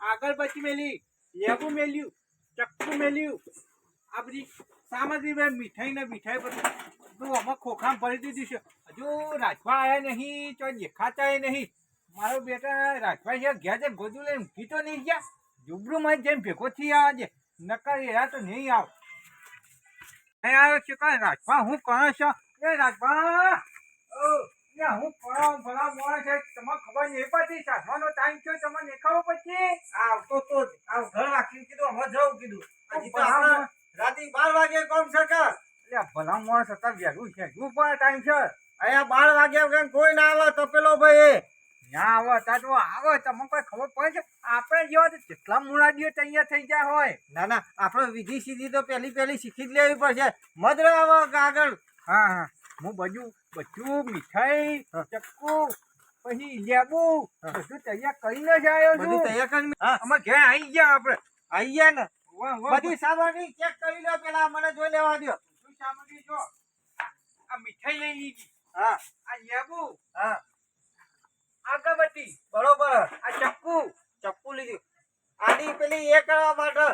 આગળ પછી મેલી, લેબુ મેલ્યું, ચક્કુ મેલ્યું. આ બધી સામગ્રી મીઠાઈ ને મીઠાઈ બધું આમાં ખોખામ ભરી દીધી છે. હજુ રાજવા આવ્યા નહીં, તો દેખાતા નહીં. મારો બેટા રાજવા છે, ગયા છે ગોદું લઈને ઊંઘી તો નહીં ગયા? જુબરું માં જેમ ભેગો થઈ છે. નકર એરા તો નહીં આવ. આવ્યો રાજભા હું કરો છો? એ રાજભા! એ હું કરો ભલા મોડે છે તમને ખબર નહીં પડતી સાધવાનો ટાઈમ તમને પછી. આવતો તો જ. આ ઘર રાખીને કીધું અમે જવું કીધું. હજી તો ભલા મોણ- રાતે બાર વાગે કોમ એટલે ભલા છે શું પણ ટાઈમ છે? અહીંયા બાર વાગ્યા વગર કોઈ ના આવે તો પેલો ભાઈ ના આવે તા આવે તમને કોઈ ખબર પડે છે? આપણે જેવા તો કેટલા મુરાદીઓ તૈયાર થઈ ગયા હોય. ના ના આપણે વિધિ સીધી તો પેલી પેલી શીખી જ લેવી પડશે. મધર આવે આગળ. હા હા. હું બધું બધું મીઠાઈ ચક્કુ પછી લેબુ બધું તૈયાર કરીને જ આવ્યો છું. તૈયાર કરીને અમે ઘેર આવી ગયા આપણે. આવી ગયા ને. બધી સામગ્રી ચેક કરી લો પેલા મને જોઈ લેવા દો શું સામગ્રી જો? આ મીઠાઈ લઈ લીધી. હા. આ લેબુ. હા. અગરબત્તી બરોબર. આ ચક્કુ. ચપ્પુ લીધું. આની પેલી એ કરવા માટે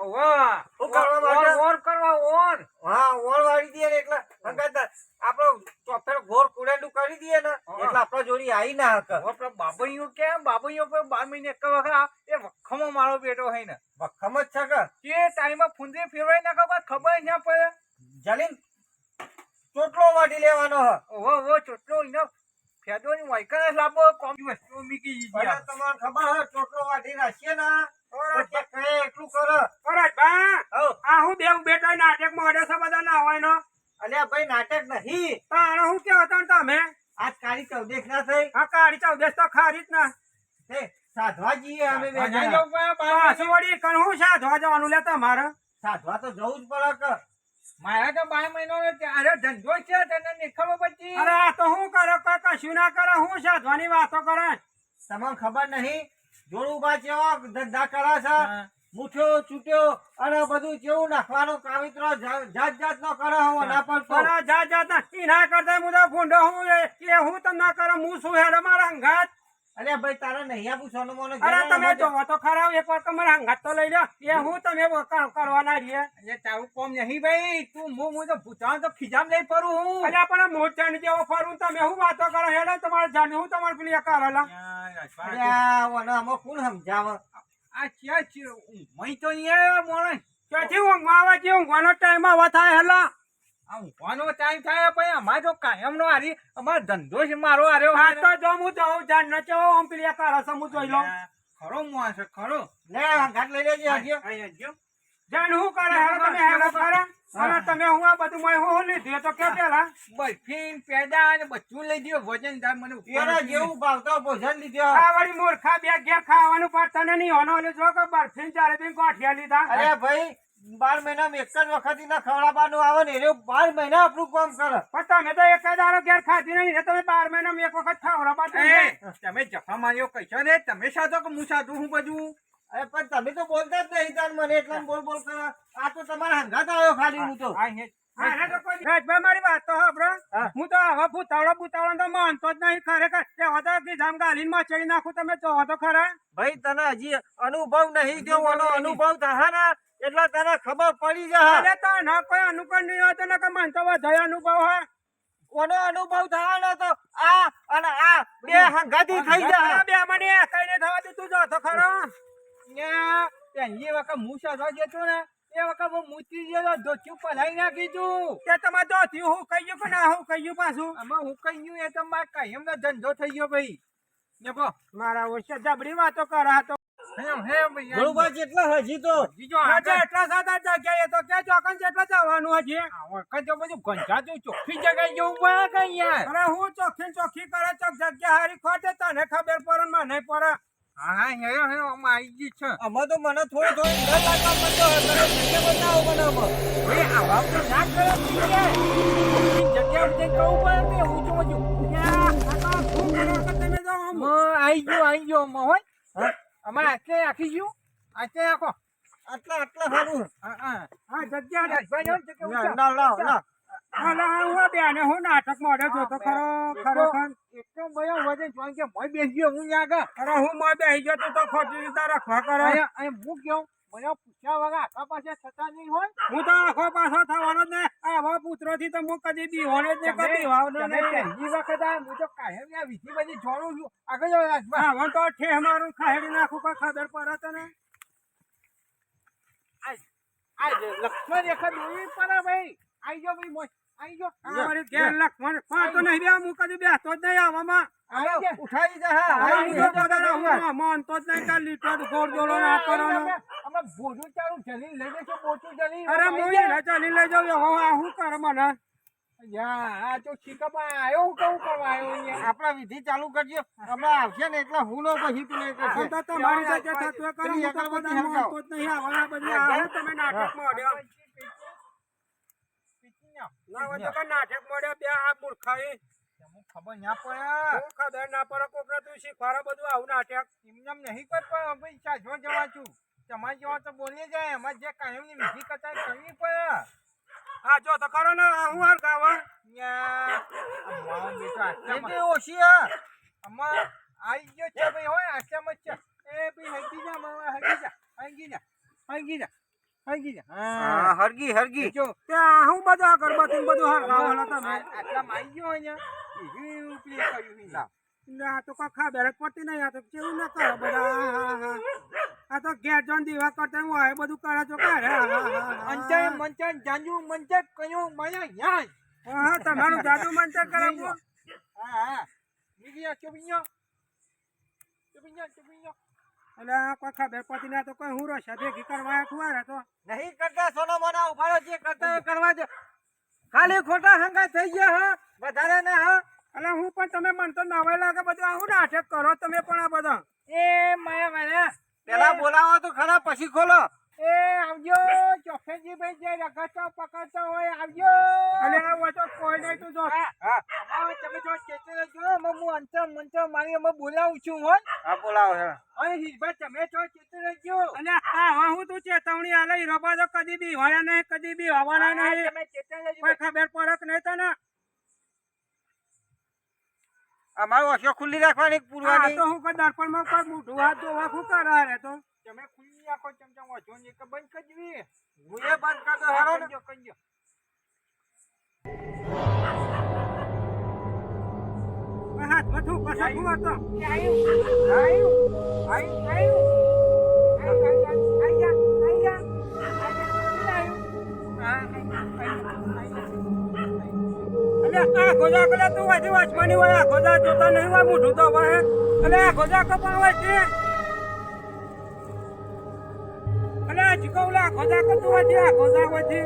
શું કરવા માટે? ઓર કરવા ઓર. હા ઓળ વાળી દઈએ એટલે હંગાત આપણો ચોફેર ઘોર કુડેલું કરી દઈએ ને એટલે આપણા જોડી આઈ ના હકે. આપણે બાબઈઓ કે બાબઈઓ પર બાર મહિને એક વખત એ વખમો મારો બેટો હોય ને. વખમ જ છે કે? તે ટાઈમમાં ફૂંદરી ફેરવાઈ નાખો પણ ખબર ના પડે. જલીન ચોટલો વાટી લેવાનો હ. ચોટલો એનો ફેદોની વાયકર લાવો કોમ વસ્તુ મીકી તમારે ખબર ચોટલો વાટી રાખીએ ને એટલું કરો. ખોરાક બા આ હું બેવ બેટા નાટકમાં અડે બધા ના હોય નો. અલ્યા ભાઈ નાટક નહીં. તાણે હું કેવો તણ તમે? આજ કાળી ચૌદેશ ના થઈ. આ કાળી ચૌદશ તો ખારી જ ના. સાધવા જઈએ અમે બે અહીંયા જણા. જવું પડે બાર પાછું વળી કણ હું સાધવા જવાનું લે તમારે? સાધવા તો જવું જ પડે કે. મારા તો બાર મહિનો ત્યારે ધંધો છે તને નહીં ખબર પછી અરે આ તો હું કરો કશું ના કરે હું સાધવાની વાતો કરે. તમને ખબર નહીં? જોડું બા જેવા ધંધા કરે છે. મુઠ્યો છૂટ્યો અને બધું કેવું નાખવાનું કાવિત્રો જાત જાત નો કરે હું ના પણ. જાત જાત ના ઈ ના કરતા હું તો ફૂંડો હું એ હું તો ના કરે હું શું હેડો મારા હંગાત અલ્યા ભાઈ તારા નહીં પૂછવાનું સોનું અરે તમે જોવો તો ખરા એક વાર તમારા હંગાત તો લઈ લો એ હું તમે કરવાના રહીએ એટલે તારું કોમ નહીં ભાઈ. તું હું હું તો ભૂતાણ તો ખીજામ લઈ ફરું હું. અલ્યા પણ મોટા જેવો ફરું તમે હું વાતો કરો? હેડે તમારે જાણે હું તમારે પેલી એક કરેલા અલ્યા ઓને આમાં કોણ સમજાવે? આ ક્યાં ઊંઘમાં તો મોણે ક્યાંથી ઊંઘવા આવે? છે ઊંઘવાનો ટાઈમ આવા થાય હેલા. ઊંઘવાનો ટાઈમ થાય ભાઈ અમારે કાયમ નો હારી અમારો ધંધો છે મારો હાર્યો હા તો જો હું જાઉં જાણ ન ચો આમ પેલી એક કરે હું જોઈ લઉં. ખરો માણસ છે, ખરો. લે ઘાટ લઈ લેજે હજી. જાણ હું કરે? હેડો તમે હેડો કરે અને તમે હું આ બધું મેં હું લીધું તો કે પેલા? બરફી પેડા અને બધું લઈ દ્યો વજનદાર મને ઉપર જેવું ભાવતો ભોજન લીધો. આ વળી મૂર્ખા બે ઘેર ખાવાનું પાડતા તને નહીં. હોનો એટલે જો કે બરફીન ચારે બી ગોઠિયા લીધા. અરે ભાઈ બાર મહિનામાં એક જ વખત ના ખવડાવવાનું આવે ને એ બાર મહિના આપણું કામ કરે પણ તમે તો એક જ ઘેર ખાધી નહીં તમે બાર મહિનામાં એક વખત ખાવડા પાડતા એ, તમે જફા માર્યો કહેશો ને તમે સાધો કે હું સાધું હું બધું? અરે પણ તમે તો બોલતા જ નહીં તાર મને એટલા બોલ બોલ કરે. આ તો તમારા હંગાત આવ્યો ખાલી હું તો. મારી વાત તો સાંભળો. હું. તો આવા ભૂતાવળો ભૂતાવળો તો માનતો જ નહીં ખરેખર. તે તો ગાલીનમાં ચડી નાખું તમે જોવો તો ખરા. ભાઈ તને હજી અનુભવ નહીં જો અનુભવ થશે ને એટલે તને ખબર પડી જશે અરે તો ના કોઈ અનુકૂળ નહીં હોય તો કે મને તો વધારે અનુભવ હોય. કોનો અનુભવ થવાનો તો આ અને આ બે હંગાતી થઈ જશે બે મને કઈને થવા દીધું જો તો ખરો. ને પહેલી વખત હું સાધવા છું ને એ વખત હું મૂતી ગયેલો ધોતિયું પલાઈ નાખી છું તે તમે તો થયું હું કહ્યું કે ના હું કહ્યું પાછું? આમાં હું કહ્યું ગયું એ તમારે મારે કાયમનો ધંધો થઈ ગયો ભાઈ. ને મારા ઓછે જબરી વાતો કરા તો ધોળુબા જેટલા હજી તો એટલા સાદા જગ્યાએ તો કે ચોકન જેટલા જવાનું હજી. વખત તો બધું ગંજાતું ચોખ્ખી જગ્યાએ જવું પડે કે યાર અરે હું ચોખ્ખી ચોખ્ખી કરે ચોક જગ્યા હારી ખોટે તને ખબર પડે મને પડે. હા હે આમાં આવી ગઈ છે. આમાં તો મને થોડું થોડું ડર લાગવા બનાવો મને આમાં. ભાઈ આવા તો ના કરો જગ્યા ઉપર કહું પડે કે હું જો જો યા, આ તો શું કરો છો તમે તો આમ? આવી ગયો આવી ગયો આમાં હોય હા? અમારે આટલે રાખી ગયું? આટલે આખો આટલા આટલા સારું હા હા. જગ્યા આ બેને હું નાટક મોઢે જોતો ખરો ખરેખર એટલો બધો વજન જોઈ કે મોય બેસી ગયો હું આગળ અરે હું મોં બેસી ગયો તો ખોટી રીતે રખવા કરો. હું કેવું? મને પૂછ્યા વગર આખા પાસે થતા નહીં હોય? હું તો આખો પાછો થવાનો જ ને. આવા પુત્રો થી તો હું કદી બીવાનો જ નહીં તમે- કદી વાવનો તમે પહેલી વખત આ હું તો કાયમ આ વિધિ બધી જોડું છું. આગળ હું તો ઠેહ મારું ખાહેડી નાખું કોઈ ખબર પડે તને? આ જે લક્ષ્મણ રેખા દોરી પડે ભાઈ આઈ જો ભાઈ મોય આઈ જાઓ આ વળી ઘેર લખમણ પણ તો નહીં બે હું કદી બેસતો જ નહીં આવામાં. આઈ જાઓ. ઉઠાવી દે હા. આ આઈ હું તો ગયો. બધા હું માનતો જ નહીં કે લીટર ગોળ ગોળો ના કરવાનો. અમે ભોજું ચાલુ જલીલ લઈ જઈશું મોટું જલીલ અરે હું એને ચાલી લઈ જાઉં હવે આ શું કરે મને? યા આ તો શીખવા આવ્યો હું કહું કરવા આવ્યો અહીંયા? આપણા વિધિ ચાલુ કરજો. હમણાં આવશે ને એટલે હુલો પછી તું નહીં. ના હોય તો નાટક મોઢ્યો બે આ મૂર્ખાઈ. ખબર ના પડે. હું ખબર ના પડે કોકને તું શીખવાડે બધું આવું નાટક. એમને નહીં કરતો ભાઈ ચાચો જવા છું. તમારે જેવા તો બોલી જાય એમાં જે કાયમની વિધિ કરતા હોય કરવી પડે. હા જો તો કરો ને આ હું ગાવા? ઓછી અમાર આઈ ગયો છે ભાઈ હોય જ છે. એ ભાઈ હગી જા હગી જા હગી જા હગી જા. જા હા. હરગી હરગી. ત્યાં હું બધું અગરબત્તી બધું હાર ગાવાના તમે આટલામાં ગયો અહીંયા. બીજું કર્યું તો કોઈ ખબર પડતી નહીં. આ તો કેવું ના કરો બધા. આ તો ઘેર જોન દીવા કરતા હું આ બધું કરે છો કરે હા, હા, હા, હા. જાંજુ મંચાય કયું માયા યાય. હા, તમારું જાદુ મંતર કરાવવું હા હા. આ ચોપીયો ચોપીયો ચોપીયો એટલે આ કોખા બેપતી ના તો કોઈ હું રસા ભેગી કરવા આવ્યો છું આ તો. નહીં કરતા સોના મોના ઉભારો જે કરતા એ કરવા દે. ખાલી ખોટા હંગા થઈ ગયા હા વધારે ને હા. એટલે હું પણ તમે મન તો નવાઈ લાગે બધું. આવું હું નાટક કરો તમે પણ આ બધા. એ માયા માયા પેલા બોલાવો તો ખરા પછી ખોલો. એ આવજો. ચોખેજી ભાઈ જે રગડતા પકડતા હોય આવજો. અને તો કોઈ નહીં તું જો હા તમે જો ચેતન જો અમે હું અંતર મંતર મારી અમે બોલાવું છું હો. હા બોલાવો હે. અને હિજભાઈ તમે ચેતન જો અને હા હા હું તું ચેતવણી આલે રબા તો કદી બી હોયા નહીં કદી બી હોવાના નહીં તમે ચેતન કોઈ ખબર પડે કે નહીં તને? અમારું અશો ખુલ્લી રાખવાની પૂરવા પૂરવાની? તો હું કોઈ દર્પણમાં કોઈ મોઢું હાથ ધોવા શું કરે તો? તમે ખુલ્લી આખો ચમચમ વાંચો ને એક બંધ કરજવી હું એ બંધ કરતો હેરો ને. કોઈ હાથમાં શું કશું શું હતો આયું. આયું. આયું. આયું અને આ ગોજા કલે તું વાજી વાંચવાની હોય આ ગોજા જોતા નહીં હોય મોઢું તો હોય અને આ ગોજા કપા હોય છે. ચીકવલા ખોજા કરતું હોય આ ગોજા હોય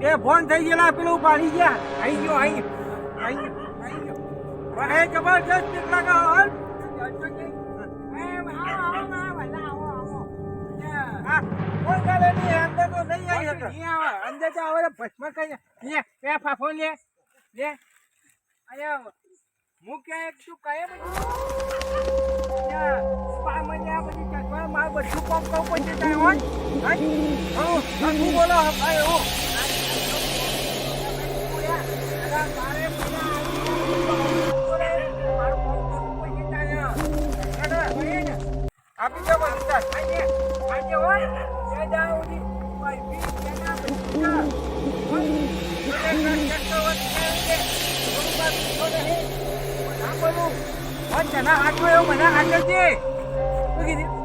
બે ફોન થઈ ગયેલા પેલું પાડી ગયા. આવી ગયો અહીં ગયો. આઈ ગયો એ જબરજસ્ત કેટલા કા હાલ કોઈ અંદર તો નહીં આવી. આવે ભસ્મ કરી લે ફાફો લે. લે. અરે હું તું કહે બધી? માર બધું કોમ કોમ પછી તારે હોય હું હું બોલો ભાઈ હું આપી દો બધું હાથમાં એવું મને હાથે છે શું કીધું હા હા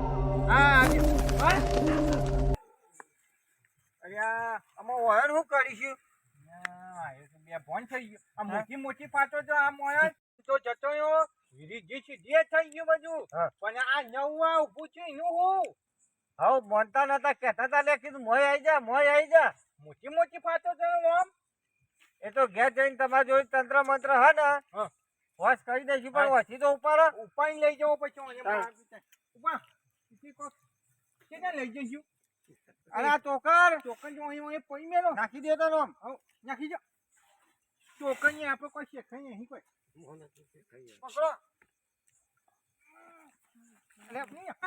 અરે આમાં વહેણ હું કરીશું? બે ભોન થઈ ગયો. આ મોટી મોટી પાટો તો આ મોયા તો જતો રહ્યો. રીજી જે થઈ ગયું બધું. હા. પણ આ નવા ઊભું છે એનું હું? હાઉ મોનતા નતા કહેતા હતા લે કીધું મોય આવી જા મોય આવી જા. મોટી મોટી પાટો તો આમ એ તો ઘેર જઈને તમારા જોડે તંત્ર મંત્ર હે ને હા. હોશ કરી દઈશું પણ હા. વસી તો ઉપાડો. ઉપાઈ લઈ જવો પછી કેને લઈ જઈશું. અને આ ચોકર. ચોકન જો અહીં અહીં પડી મેલો. નાખી દે તો આમ હવ નાખી જો ચોકન ને આપણે કોઈ શેખાય નહીં કોઈ. પકડો.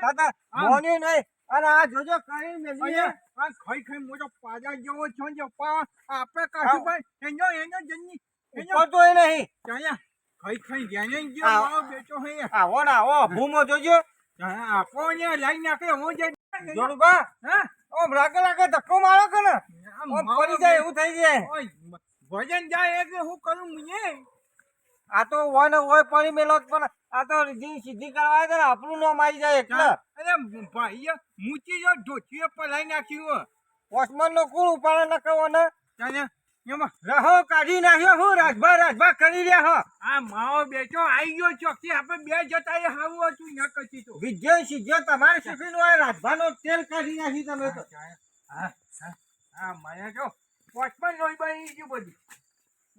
દાદા. મોની નહીં. અને આ જોજો કઈ મેલી આ ખાઈ ખાઈ મોટો પાજા જેવો છો જો પા. આપણે કાશું ભાઈ. એનો એનો જન્ની. એનો. તો એ નહીં. ચાયા ખાઈ ખાઈ જ્યાં આ- ગયો મારો બેટો હે. આવો ને આવો. ભૂમો જોજો. આપો ને લાઈ નાખે હું જે જોડુબા હા? ઓમ રાગે રાગે ધક્કો મારો કે ને? ઓમ મારો જાય એવું થઈ જાય. ભજન જાય એટલે હું કરું આ તો હોય પડી મેલો પણ આ તો રીધી સીધી કરવા આવે ને આપણું નામ આવી જાય એટલે. અરે ભાઈ મૂચી જો ઢોચીએ પલાઈ નાખ્યું ઓસમાન નો કુળ ઉપાડે ન ને રહો કાઢી નાખ્યો હું રાજભા રાજભા કરી રહ્યા હો. આ માવો બેચો આવી ગયો ચોકથી આપણે બે જતા એ હાવું હતું ન કચી તો. વિજય સિજ્ય તમારે શીખીનું હોય રાજભાનો તેલ કાઢી નાખી તમે તો. હા હા મને જો પોચમાં લોહી બની ગયું બધું.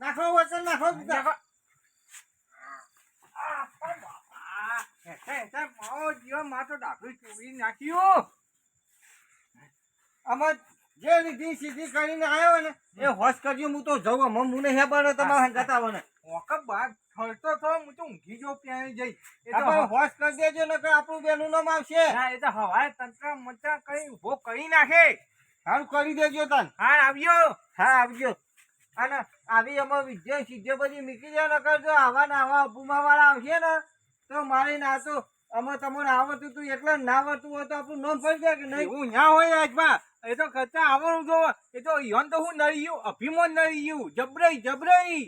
નાખો વચન નાખો નાખો. માવો જીવમાં તો ડાકું ચોરી નાખ્યું. આમાં જે રીધી સીધી કરીને આવ્યો ને એ હોશ કરજો હું તો જવું આમાં હું નહીં હેબાનો તમારે જતા ને. ઓકે બાદ ફરતો તો હું તો ઊંઘી જો ત્યાં જઈ. એ તો હોશ કરી દેજો ને કે આપણું બેનું નામ આવશે. હા એ તો હવાય તંત્ર મંત્ર કઈ ઊભો કરી નાખે. સારું કરી દેજો તન. હા આવજો. હા આવજો. અને આવી અમે વિજય સિદ્ધ્ય બધી મીકી જાય ને કરજો આવા ને આવા અપુમા વાળા આવશે ને તો મારી ના તો અમે તમને આવડતું તું એટલે ના આવડતું હોય તો આપણું નામ પડી જાય કે નહીં? હું ના હોય રાજભા એ તો કરતા આવડું જો એ તો યોન તો હું નડ્યું અભિમાન ગયું, જબરાઈ જબરાઈ.